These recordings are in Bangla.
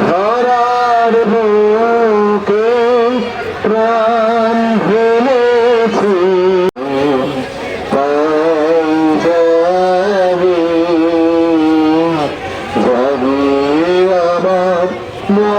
ধরার বুকে প্রাণ ভুলেছি পাঞ্জাবি যাবি আমার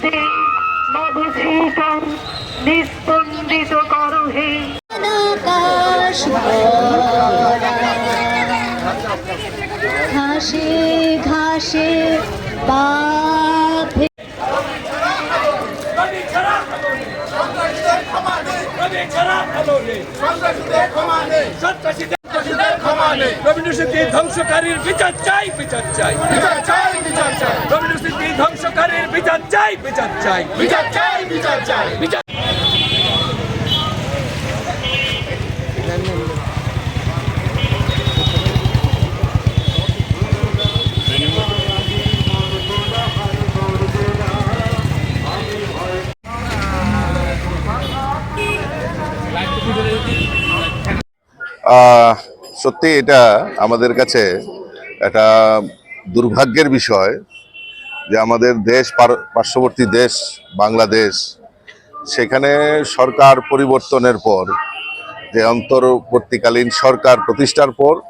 পদ্মে নবসীত নিস্পন্দিত করহে ঘাসে ঘাসে বাঁধে। রবীন্দ্র স্মৃতি ধ্বংসকারীর বিচার চাই বিচার চাই। রবীন্দ্র স্মৃতি ধ্বংসকারীর বিচার চাই বিচার চাই। বিচার চাই বিচার চাই। বিচার আহ, সত্যি এটা আমাদের কাছে একটা দুর্ভাগ্যের বিষয় যে আমাদের দেশ পার- পার্শ্ববর্তী দেশ বাংলাদেশ, সেখানে সরকার পরিবর্তনের পর, যে অন্তর্বর্তীকালীন সরকার প্রতিষ্ঠার পর,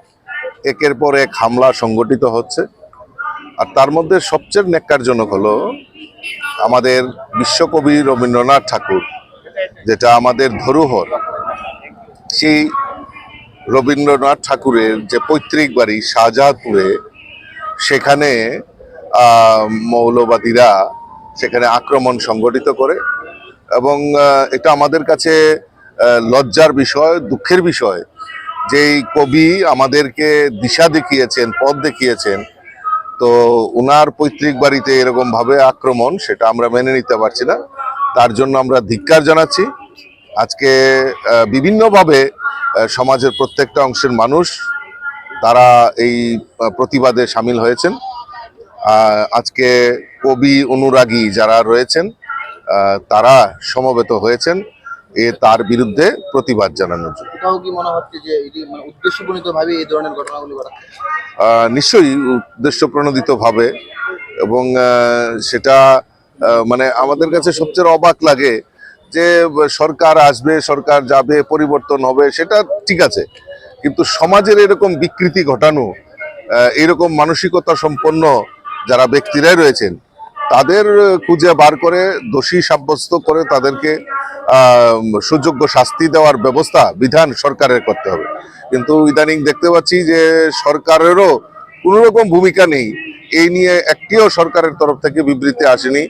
একের পর এক হামলা সংগঠিত হচ্ছে। আর তার মধ্যে সবচেয়ে ন্যাক্কারজনক হলো আমাদের বিশ্বকবি রবীন্দ্রনাথ ঠাকুর, যেটা আমাদের ধরুহর। সেই রবীন্দ্রনাথ ঠাকুরের যে পৈতৃক বাড়ি শাহজাহাদপুরে সেখানে মৌলবাদীরা সেখানে আক্রমণ সংগঠিত করে এবং এটা আমাদের কাছে লজ্জার বিষয়, দুঃখের বিষয়। যেই কবি আমাদেরকে দিশা দেখিয়েছেন, পথ দেখিয়েছেন, তো উনার পৈতৃক বাড়িতে এরকমভাবে আক্রমণ, সেটা আমরা মেনে নিতে পারছি না। তার জন্য আমরা ধিক্কার জানাচ্ছি। আজকে বিভিন্নভাবে সমাজের প্রত্যেকটা অংশের মানুষ তারা এই প্রতিবাদে সামিল হয়েছেন। আজকে কবি অনুরাগী যারা রয়েছেন তারা সমবেত হয়েছেন এ তার বিরুদ্ধে প্রতিবাদ জানানোর জন্য। মনে নিশ্চয়ই উদ্দেশ্য প্রণোদিত ভাবে এবং সেটা মানে আমাদের কাছে সবচেয়ে অবাক লাগে যে সরকার আসবে, সরকার যাবে, পরিবর্তন হবে, সেটা ঠিক আছে। কিন্তু সমাজের এরকম বিকৃতি ঘটানো এরকম মানসিকতা সম্পন্ন যারা ব্যক্তিরাই রয়েছেন, তাদের খুঁজে বার করে, দোষী সাব্যস্ত করে তাদেরকে সুযোগ্য শাস্তি দেওয়ার ব্যবস্থা বিধান সরকারের করতে হবে। কিন্তু ইদানিং দেখতে পাচ্ছি যে সরকারেরও কোনো রকম ভূমিকা নেই। এই নিয়ে একটিও সরকারের তরফ থেকে বিবৃতি আসেনি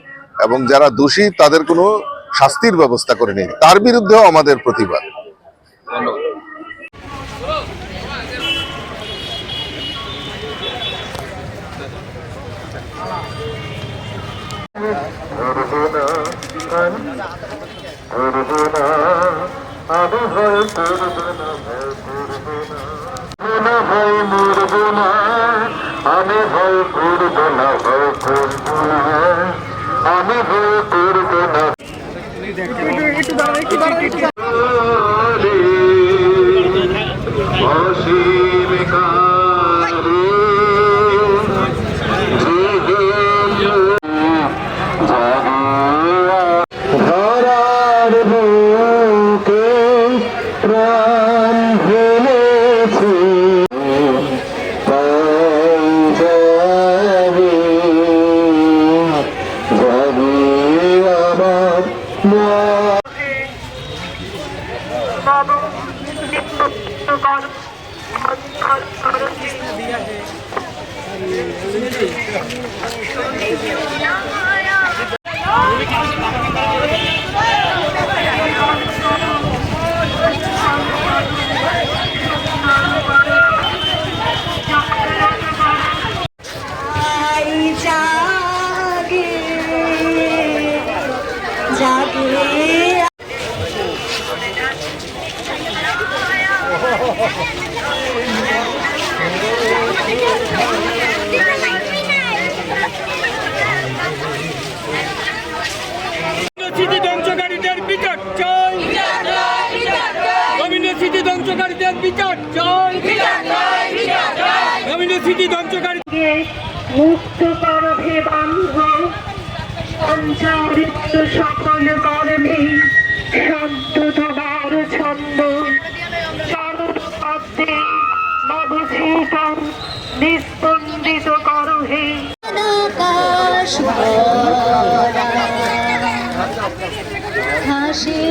এবং যারা দোষী, তাদের কোনো শাস্তির ব্যবস্থা করেনি তার বিরুদ্ধেও আমাদের প্রতিবাদ। আমি ভয় করব না ভয় করব পর মুক্ত করবে বান্ধব সঞ্চারিত সকল কর্মে শান্ত তোমার ছন্দ সর্বপদ্মে নবশীতম নিস্পন্দিত করো হে। আকাশ ঘাসে